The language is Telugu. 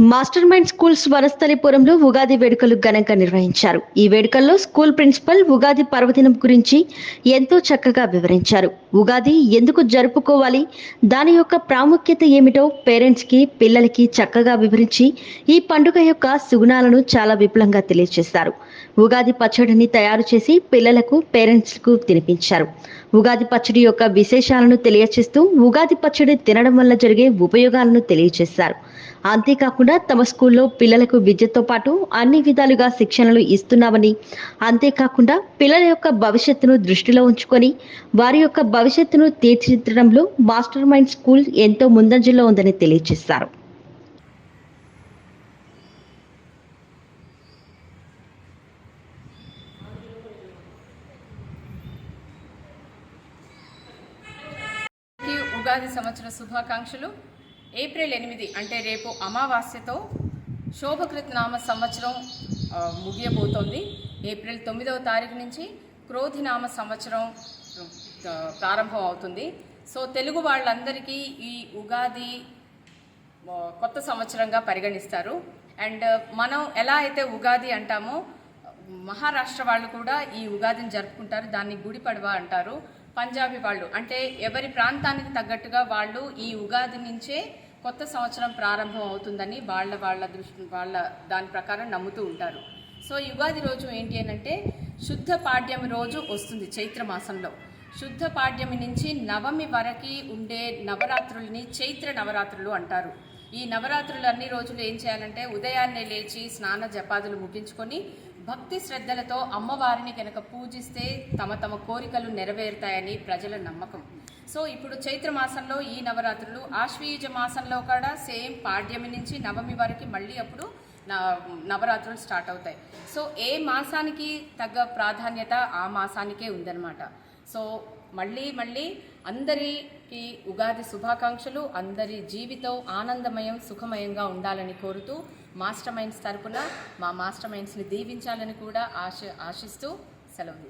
మాస్టర్ మైండ్ స్కూల్స్ వనస్థలిపురంలో ఉగాది వేడుకలు ఘనంగా నిర్వహించారు. ఈ వేడుకల్లో స్కూల్ ప్రిన్సిపల్ ఉగాది పర్వదినం గురించి ఎంతో చక్కగా వివరించారు. ఉగాది ఎందుకు జరుపుకోవాలి? దాని యొక్క ప్రాముఖ్యత ఏమిటో పేరెంట్స్కి పిల్లలకి చక్కగా వివరించి ఈ పండుగ యొక్క సుగుణాలను చాలా విపులంగా తెలియజేశారు ఉగాది పచ్చడిని తయారు చేసి పిల్లలకు పేరెంట్స్కు తినిపించారు. ఉగాది పచ్చడి యొక్క విశేషాలను తెలియచేస్తూ ఉగాది పచ్చడి తినడం వల్ల జరిగే ఉపయోగాలను తెలియజేశారు అంతేకాకుండా తమ స్కూల్లో పిల్లలకు విద్యతో పాటు అన్ని విధాలుగా శిక్షణలు ఇస్తున్నామని. అంతేకాకుండా పిల్లల యొక్క భవిష్యత్తును దృష్టిలో ఉంచుకొని వారి యొక్క భవిష్యత్తును తీర్చిదిద్దడంలో మాస్టర్ మైండ్ స్కూల్ ఎంతో ముందంజలో ఉందని తెలియజేశారు. ఉగాది సంవత్సర శుభాకాంక్షలు. ఏప్రిల్ ఎనిమిది అంటే రేపు అమావాస్యతో శోభకృత్ నామ సంవత్సరం ముగియబోతోంది. ఏప్రిల్ తొమ్మిదవ తారీఖు నుంచి క్రోధినామ సంవత్సరం ప్రారంభం అవుతుంది. సో తెలుగు వాళ్ళందరికీ ఈ ఉగాది కొత్త సంవత్సరంగా పరిగణిస్తారు. అండ్ మనం ఎలా అయితే ఉగాది అంటామో మహారాష్ట్ర వాళ్ళు కూడా ఈ ఉగాదిని జరుపుకుంటారు దాన్ని గుడి పడవ అంటారు. పంజాబీ వాళ్ళు. అంటే ఎవరి ప్రాంతానికి తగ్గట్టుగా వాళ్ళు ఈ ఉగాది నుంచే కొత్త సంవత్సరం ప్రారంభం అవుతుందని వాళ్ళ వాళ్ళ దృష్టి వాళ్ళ దాని ప్రకారం నమ్ముతూ ఉంటారు. సో ఈ ఉగాది రోజు ఏంటి అని అంటే శుద్ధ పాడ్యమి రోజు వస్తుంది చైత్ర మాసంలో. శుద్ధ పాడ్యమి నుంచి నవమి వరకు ఉండే నవరాత్రుల్ని చైత్ర నవరాత్రులు అంటారు. ఈ నవరాత్రులు అన్ని రోజులు ఏం చేయాలంటే ఉదయాన్నే లేచి స్నాన జపాదులు ముగించుకొని భక్తి శ్రద్ధలతో అమ్మవారిని కనుక పూజిస్తే తమ తమ కోరికలు నెరవేరుతాయని ప్రజల నమ్మకం. సో ఇప్పుడు చైత్ర మాసంలో ఈ నవరాత్రులు ఆశ్వీయుజ మాసంలో కూడా సేమ్ పాడ్యమి నుంచి నవమి వరకు మళ్ళీ అప్పుడు న- నవరాత్రులు స్టార్ట్ అవుతాయి. సో ఏ మాసానికి తగ్గ ప్రాధాన్యత ఆ మాసానికే ఉందన్నమాట. సో మళ్ళీ మళ్ళీ అందరికీ ఉగాది శుభాకాంక్షలు అందరి జీవితం ఆనందమయం సుఖమయంగా ఉండాలని కోరుతూ మాస్టర్ మైండ్స్ తరపున మా మాస్టర్ మైండ్స్ని దీవించాలని కూడా ఆశ ఆశిస్తూ సెలవు.